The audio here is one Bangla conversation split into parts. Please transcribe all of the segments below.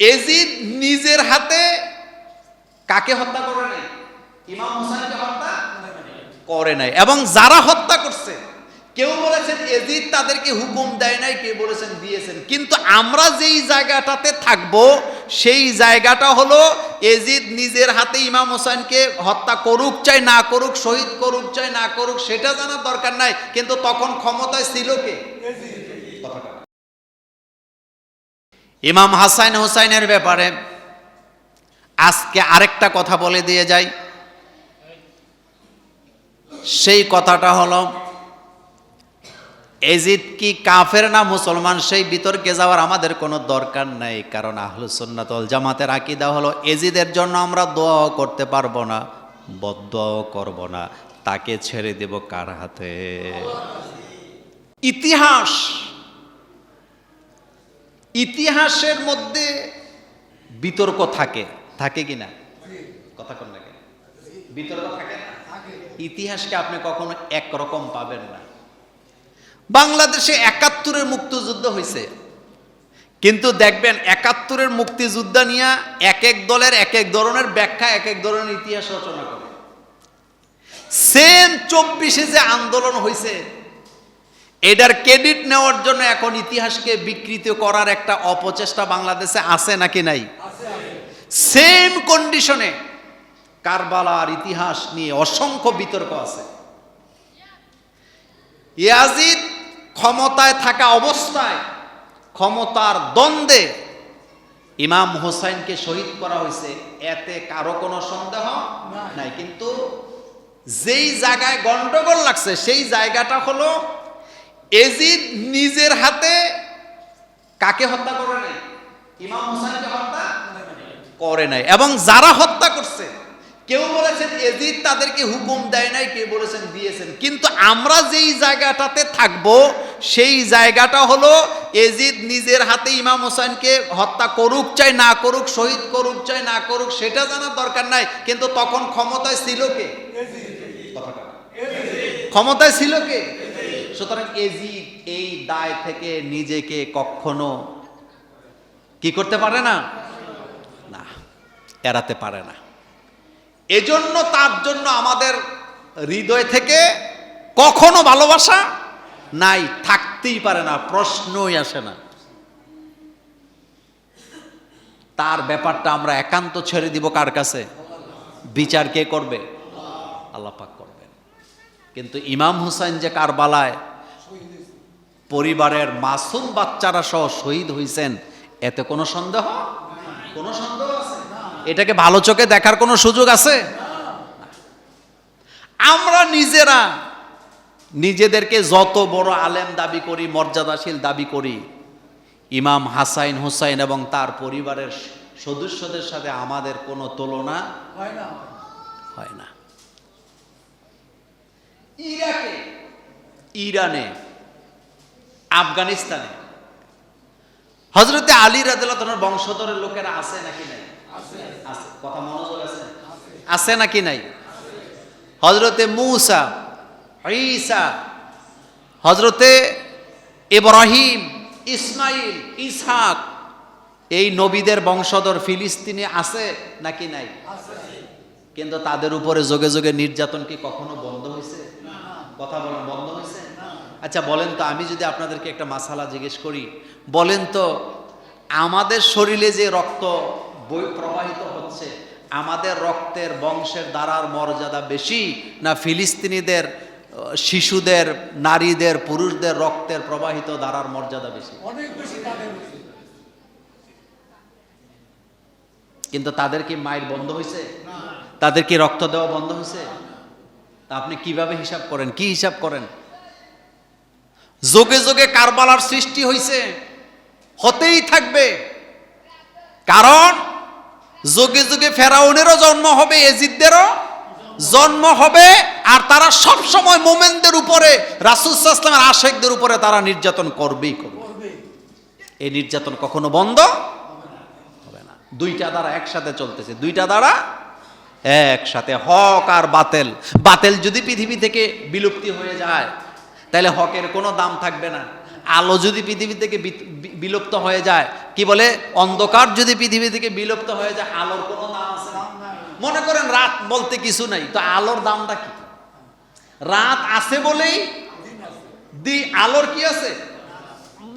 এজিদ নিজের হাতে কাকে হত্যা করে নাই? ইমাম হোসেনকে হত্যা করে নাই। এবং যারা হত্যা করছে কেউ বলেছেন এজিদ তাদেরকে হুকুম দেয় নাই কেউ বলেছেন দিয়েছেন। কিন্তু আমরা যেই জায়গাটাতে থাকব সেই জায়গাটা হলো এজিদ নিজের হাতে ইমাম হোসেনকে হত্যা করুক চাই না করুক শহীদ করুক চাই না করুক সেটা জানার দরকার নাই। কিন্তু তখন ক্ষমতায় ছিল কে। ইমাম হাসাইন হোসাইনের ব্যাপারে আজকে আরেকটা কথা বলে দিয়ে যাই। সেই কথাটা হলো, এজিদ কি কাফের না মুসলমান? সেই বিতর্কে যাওয়ার আমাদের কোনো দরকার নাই, কারণ আহলুসন্নাতল জামাতের আকিদা হলো, এজিদের জন্য আমরা দোয়াও করতে পারব না বদোয়াও করব না। তাকে ছেড়ে দেব কার হাতে? ইতিহাস। ইতিহাসের মধ্যে বিতর্ক থাকে। থাকে কি না? কথা কোন না বিতর্ক থাকে না? ইতিহাসকে আপনি কখনো একরকম পাবেন না। বাংলাদেশে একাত্তরের মুক্তিযুদ্ধ হয়েছে কিন্তু দেখবেন, একাত্তরের মুক্তিযুদ্ধ নিয়ে এক এক দলের এক এক ধরনের ব্যাখ্যা, এক এক ধরনের ইতিহাস রচনা করে। সেম চব্বিশে যে আন্দোলন হয়েছে এটার ক্রেডিট নেওয়ার জন্য এখন ইতিহাসকে বিকৃত করার একটা অপচেষ্টা বাংলাদেশে আছে নাকি নাই? সেম কন্ডিশনে কারবালার ইতিহাস নিয়ে অসংখ্য বিতর্ক আছে। ইয়াজিদ ক্ষমতায় থাকা অবস্থায় ক্ষমতার দ্বন্দ্বে ইমাম হোসাইনকে শহীদ করা হয়েছে। এতে কারও কোনো সন্দেহ নাই। কিন্তু যেই জায়গায় গন্ডগোল লাগছে সেই জায়গাটা হলো এজিদ নিজের হাতে কাকে হত্যা করে নাই? ইমাম হোসেনকে হত্যা করে নাই। এবং যারা হত্যা করছে কেউ বলেছেন এজিদ তাদেরকে হুকুম দেয় নাই কেউ বলেছেন দিয়েছেন। কিন্তু আমরা যেই জায়গাটাতে থাকব সেই জায়গাটা হলো এজিদ নিজের হাতে ইমাম হোসেনকে হত্যা করুক চাই না করুক শহীদ করুক চাই না করুক সেটা জানার দরকার নাই। কিন্তু তখন ক্ষমতায় ছিল কে? ক্ষমতায় ছিল কে? সুতরাং এজিদ এই দায় থেকে নিজেকে কখনো কি করতে পারে না? না, এড়াতে পারে না। এজন্য তার জন্য আমাদের হৃদয় থেকে কখনো ভালোবাসা নাই, থাকতেই পারে না, প্রশ্নই আসে না। তার ব্যাপারটা আমরা একান্ত ছেড়ে দিব কার কাছে? বিচার কে করবে? আল্লাহ পাক কিন্তু ইমাম হুসাইন যে কারবালায় পরিবারের মাসুম বাচ্চারা সহ শহীদ হয়েছেন এতে কোনো সন্দেহ? কোনো সন্দেহ আছে? এটাকে ভালো চোখে দেখার কোনো সুযোগ আছে? আমরা নিজেরা নিজেদেরকে যত বড় আলেম দাবি করি মর্যাদাশীল দাবি করি ইমাম হাসাইন হুসাইন এবং তার পরিবারের সদস্যদের সাথে আমাদের কোনো তুলনা হয় না। হয় না। ইরাকে। ইরানে আফগানিস্তানে। হজরতে আলী রাদিয়াল্লাহু বংশধরের লোকেরা আছে নাকি নাই? আছে। কথা মনোযোগ আছে আছে নাকি নাই? হজরতে মুসা ঈসা হজরতে ইব্রাহিম ইসমাইল ইসহাক এই নবীদের বংশধর ফিলিস্তিনে আছে নাকি নাই? কিন্তু তাদের উপরে যোগে যোগে নির্যাতন কি কখনো বন্ধ হয়েছে? কথা বলেন বন্ধ হয়েছে আচ্ছা বলেন তো আমি যদি আপনাদেরকে একটা মাসালা জিজ্ঞেস করি বলেন তো আমাদের শরীরে যে রক্ত বই প্রবাহিত হচ্ছে আমাদের রক্তের বংশের দ্বারার মর্যাদা বেশি না ফিলিস্তিনিদের শিশুদের নারীদের পুরুষদের রক্তের প্রবাহিত দ্বারার মর্যাদা বেশি? অনেক তাদের বেশি। কিন্তু তাদের কি মায়ের বন্ধ হয়েছে তাদের কি রক্ত দেওয়া বন্ধ হয়েছে তা আপনি কীভাবে হিসাব করেন? কি হিসাব করেন? যোগে যোগে কারবালার সৃষ্টি হয়েছে হতেই থাকবে। কারণ যোগে যোগে ফেরাউনেরও জন্ম হবে, এজিদদেরও জন্ম হবে, আর তারা সব সময় মোমেনদের উপরে রাসুসালামের আশেকদের উপরে তারা নির্যাতন করবেই করবে করবে। এই নির্যাতন কখনো বন্ধ হবে না। দুইটা দ্বারা একসাথে চলতেছে। দুইটা দ্বারা একসাথে হক আর বাতেল। বাতেল যদি পৃথিবী থেকে বিলুপ্তি হয়ে যায়, তাহলে হকের কোনো দাম থাকবে না। আলো যদি পৃথিবী থেকে বিলুপ্ত হয়ে যায়, কি বলে? অন্ধকার যদি পৃথিবী থেকে বিলুপ্ত হয়ে যায়, আলোর কোনো দাম আছে না। মনে করেন রাত বলতে কিছু নাই, তো আলোর দামটা কি? রাত আছে বলেই দি আলোর কি আছে?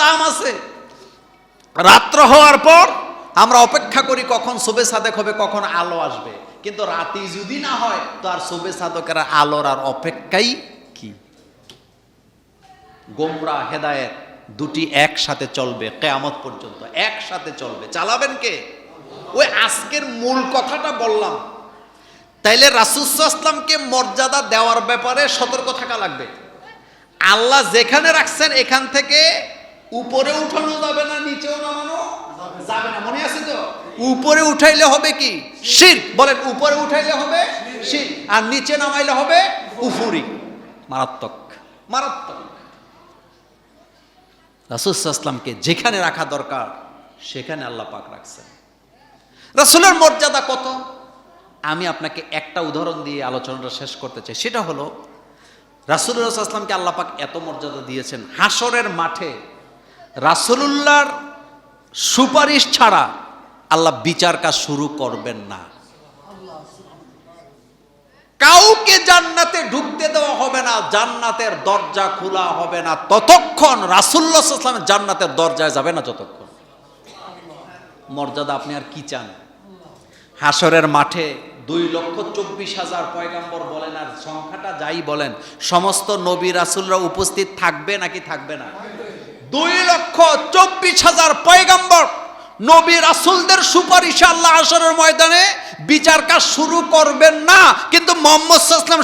দাম আছে। রাত্র হওয়ার পর আমরা অপেক্ষা করি কখন শুভে সাদেক হবে, কখন আলো আসবে। কিন্তু রাতি যদি না হয়, তো আর শুভে সাধকেরা আলোর আর অপেক্ষাই কি? গোমরা, হেদায়েত দুটি একসাথে চলবে, কেয়ামত পর্যন্ত একসাথে চলবে। চালাবেন কে? ওই আজকের মূল কথাটা বললাম। তাইলে রাসুসাল্লামকে মর্যাদা দেওয়ার ব্যাপারে সতর্ক থাকা লাগবে। আল্লাহ যেখানে রাখছেন, এখান থেকে উপরে উঠানো যাবে না, নিচেও নামানো যাবে না। মনে আছে তো? উপরে উঠাইলে হবে কি? শির। বলেন, উপরে উঠাইলে হবে শির। আর নিচে নামাইলে হবে উফুরি। মারাত্মক। মারাত্মক। রাসুসাল্লামকে যেখানে রাখা দরকার, সেখানে আল্লাহ পাক রাখছেন। রাসুলের মর্যাদা কত? আমি আপনাকে একটা উদাহরণ দিয়ে আলোচনাটা শেষ করতে চাই। সেটা হলো রাসুল্লাহ আসলামকে আল্লাপাক এত মর্যাদা দিয়েছেন হাসরের মাঠে রাসুলুল্লাহর সুপারিশ ছাড়া আল্লাহ বিচার কাজ শুরু করবেন না। কাউকে জান্নাতে ঢুকতে দেওয়া হবে না জান্নাতের দরজা খোলা হবে না। ততক্ষণ রাসুল্লাহামের জান্নাতের দরজায় যাবে না যতক্ষণ। মর্যাদা আপনি আর কি চান? হাসরের মাঠে দুই লক্ষ চব্বিশ হাজার পয়গাম্বর বলেন আর সংখ্যাটা যাই বলেন সমস্ত নবী রাসুলরা উপস্থিত থাকবে নাকি থাকবে না? দুই লক্ষ চব্বিশ হাজার পয়গাম্বর নবী রাসুলদের সুপারিশে আল্লাহ আসরের ময়দানে বিচার কাজ শুরু করবেন না, কিন্তু মোহাম্মদ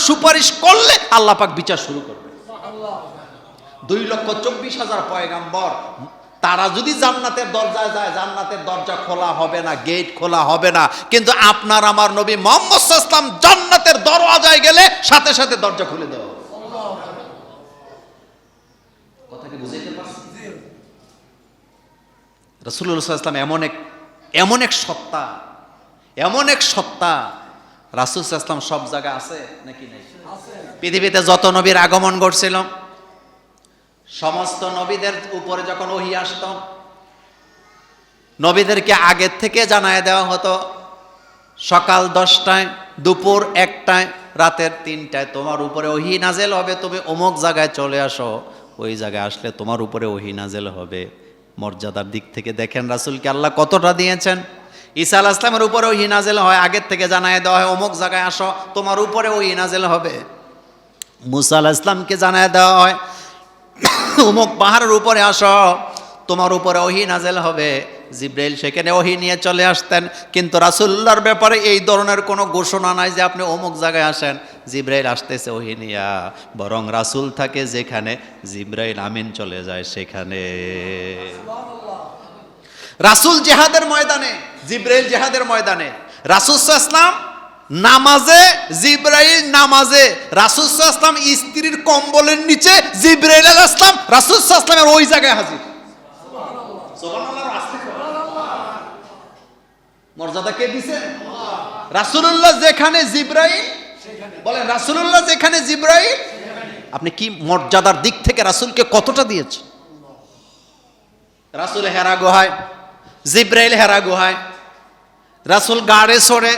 সুপারিশ করলে আল্লাহ পাক বিচার শুরু করবে দুই লক্ষ চব্বিশ হাজার পয়গাম্বর, তারা যদি জান্নাতের দরজায় যায়, জান্নাতের দরজা খোলা হবে না, গেট খোলা হবে না, কিন্তু আপনার আমার নবী মোহাম্মদ ইসলাম জান্নাতের দরওয়াজায় গেলে সাথে সাথে দরজা খুলে দেওয়া বুঝাইতে পারছি রসুল্লাহ এমন এক এমন এক সত্তা, এমন এক সত্তা রাসুল ইসলাম সব জায়গায় আছে নাকি নেই? পৃথিবীতে যত নবীর আগমন ঘটছিল, সমস্ত নবীদের উপরে যখন ওহি আসত, নবীদেরকে আগের থেকে জানায় দেওয়া হতো, সকাল দশটায়, দুপুর একটায়, রাতের তিনটায়, তোমার উপরে ওহি নাজেল হবে, তুমি অমুক জায়গায় চলে আসো, ওই জায়গায় আসলে তোমার উপরে ওহি নাজেল হবে। মর্যাদার দিক থেকে দেখেন রাসুলকে আল্লাহ কতটা দিয়েছেন। ঈসা আল আসলামের উপরে ওই নাজেল হয়, আগের থেকে জানায় দেওয়া হয়, অমুক জায়গায় আসো, তোমার উপরে ওই নাজেল হবে। মুসা আল ইসলামকে জানায় দেওয়া হয়, অমুক পাহাড়ের উপরে আসো, তোমার উপরে ওহি নাজেল হবে। জিব্রাইল সেখানে ওহি নিয়ে চলে আসতেন। কিন্তু রাসুল্লাহর ব্যাপারে এই ধরনের কোনো ঘোষণা নাই যে আপনি অমুক জায়গায় আসেন। জিব্রাইল আসতেছে ওহি নিয়া। বরং রাসুল থাকে যেখানে জিব্রাইল আমিন চলে যায় সেখানে। রাসুল জেহাদের ময়দানে, জিব্রাইল জেহাদের ময়দানে। রাসুল ইসলাম নামাজে, জিব্রাইল নামাজে। রাসুল ইসলাম স্ত্রীর কম্বলের নিচে জিব্রাইল আল ইসলাম রাসুল ইসলামের ওই জায়গায় হাজির। মর্যাদা কে দিছে? রাসুল্লাহ যেখানে জিব্রাইল বলেন রাসুল্লাহ যেখানে জিব্রাইল আপনি কি মর্যাদার দিক থেকে রাসুলকে কতটা দিয়েছে রাসুল হেরা গুহায় জিব্রাইল হেরা গুহায় রাসুল গাড়ে সরে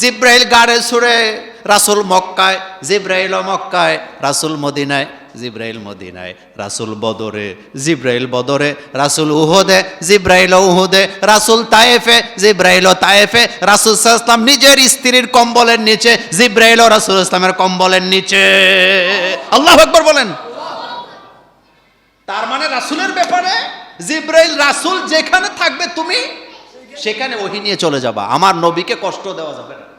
জিব্রাইল গাড়ে সরে রাসুল মক্কায় জিব্রাইল মক্কায় রাসুল মদিনায়। জিব্রাইল মদিনায়, রাসুল বদরে, জিব্রাইল বদরে, রাসুল উহুদে, জিব্রাইল উহুদে, রাসুল তায়েফে, জিব্রাইল তায়েফে, রাসুল ইসলাম নিজের স্ত্রীর কম্বলের নিচে, জিব্রাইল রাসুল ইসলামের কম্বলের নিচে। আল্লাহ আকবর বলেন। তার মানে রাসুলের ব্যাপারে জিব্রাইল রাসুল যেখানে থাকবে তুমি, সেখানে ওহি নিয়ে চলে যাবা। আমার নবীকে কষ্ট দেওয়া যাবে না।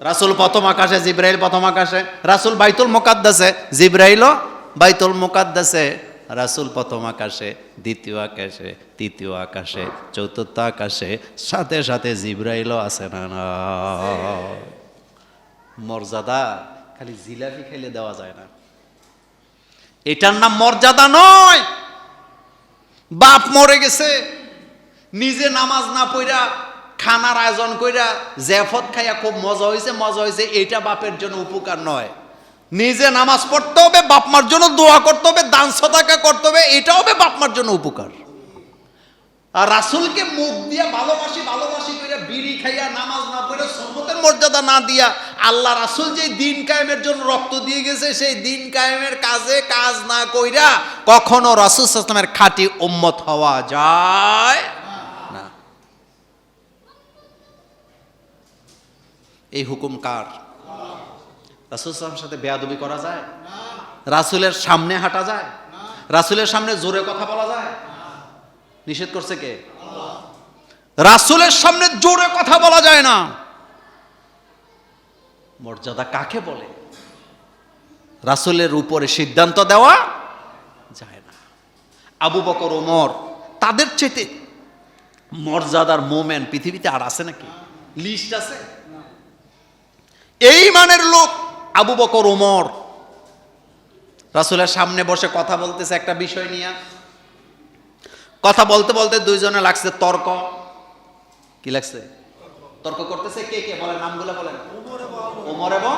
রাসুল প্রথম আকাশে, জিব্রাইল প্রথম আকাশে, রাসুল বাইতুল মোকাদ্দাসে, জিব্রাইলও বাইতুল মোকাদ্দাসে, রাসুল প্রথম আকাশে, দ্বিতীয় আকাশে, তৃতীয় আকাশে, চতুর্থ আকাশে, সাথে সাথে জিব্রাইলও আছে না না। মর্যাদা খালি জিলাপি খেলে দেওয়া যায় না। এটার নাম মর্যাদা নয়। বাপ মরে গেছে, নিজে নামাজ না পড়া খানার আয়োজন কইরা জেফত খাইয়া খুব মজা হয়েছে মজা হয়েছে এটা বাপের জন্য উপকার নয়। নিজে নামাজ পড়তে হবে, বাপ মার জন্য দোয়া করতে হবে, দান সদাকা করতে হবে এটা হবে বাপ মার জন্য উপকার। আর রাসুলকে মুখ দিয়া ভালোবাসি ভালোবাসি করে বিড়ি খাইয়া, নামাজ না পড়ে সম্মতের মর্যাদা না দিয়া আল্লাহ রাসুল যে দিন কায়েমের জন্য রক্ত দিয়ে গেছে, সেই দিন কায়েমের কাজে কাজ না কইরা কখনো রাসুল সাল্লামের খাঁটি উম্মত হওয়া যায়। এই হুকুম কার? রাসুল সাল্লামের সাথে বেয়াদবি করা যায়? রাসুলের সামনে হাঁটা যায়? রাসুলের সামনে জোরে কথা বলা যায়? নিষেধ করছে কে? রাসুলের সামনে জোরে কথা বলা যায় না। মর্যাদা কাকে বলে? রাসুলের উপরে সিদ্ধান্ত দেওয়া যায় না। আবু বকর, ওমর, তাদের চেতে মর্যাদার মোমেন্ট পৃথিবীতে আর আছে নাকি? লিস্ট আছে? এই মানের লোক আবু বকর ওমর। রাসুলের সামনে বসে কথা বলতেছে একটা বিষয় নিয়ে। কথা বলতে বলতে দুইজনে লাগছে তর্ক। কি লাগছে? তর্ক করতেছে কে কে? বলেন, নামগুলো বলেন। ওমর এবং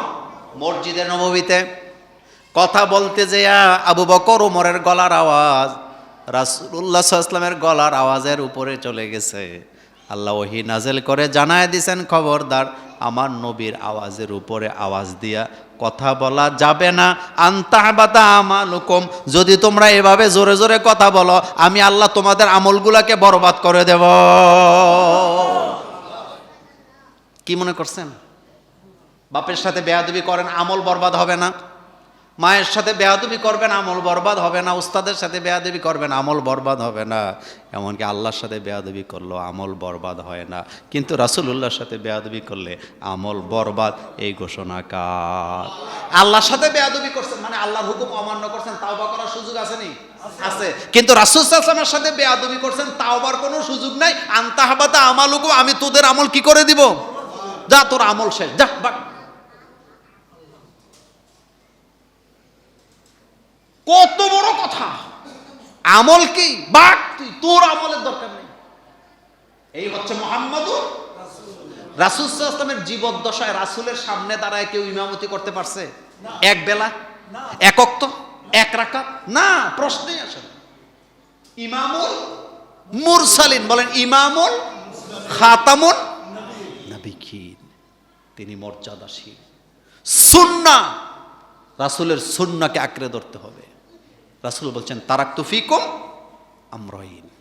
মসজিদে নববীতে। কথা বলতে যে আবু বকর ওমরের গলার আওয়াজ রাসুল্লাহ ইসলামের গলার আওয়াজের উপরে চলে গেছে। আল্লাহ ওহি নাজেল করে জানায় দিছেন খবরদার। আমার নবীর আওয়াজের উপরে আওয়াজ দিয়া কথা বলা যাবে না। আন্তাহবাতা আমালুকুম, যদি তোমরা এভাবে জোরে জোরে কথা বলো, আমি আল্লাহ তোমাদের আমলগুলাকে বরবাদ করে দেব। কি মনে করছেন? বাপের সাথে বেয়াদবি করেন, আমল বরবাদ হবে না? মায়ের সাথে বেয়াদবি করবেন, আমল বরবাদ হবে না। উস্তাদের সাথে বেয়াদবি করবেন, আমল বরবাদ হবে না। এমনকি আল্লাহর সাথে বেয়াদবি করল আমল বরবাদ হয় না। কিন্তু রাসুলুল্লাহর সাথে বেয়াদবি করলে আমল বরবাদ, এই ঘোষণা কার? আল্লাহর সাথে বেয়াদবি করছেন মানে আল্লাহর হুকুম অমান্য করছেন, তাওবা করার সুযোগ আছে নি? আছে। কিন্তু রাসুল সাল্লামের সাথে বেয়াদবি করছেন তাও তাওবার কোনো সুযোগ নাই। আন্তাহাবাতা আমাল হুকুম আমি তোদের আমল কি করে দিব? যা তোর আমল শেষ, যা বাক কত বড় কথা। আমল কি? বাক তুই তোর আমলের দরকার নেই। এই হচ্ছে মোহাম্মদুর রাসুল। ইসলামের জীবদ্দশায় রাসুলের সামনে দাঁড়ায় কেউ ইমামতি করতে পারছে? এক বেলা? একক তো এক রাকাত? না প্রশ্নই আসে। ইমামুল মুরসালিন বলেন ইমামুল খাতামুল নবিখিন তিনি মর্যাদাশীল। সুন্না রাসুলের সুন্নাকে আঁকড়ে ধরতে হবে। রাসুল বলছেন তারাক তুফিকুম আমরইন।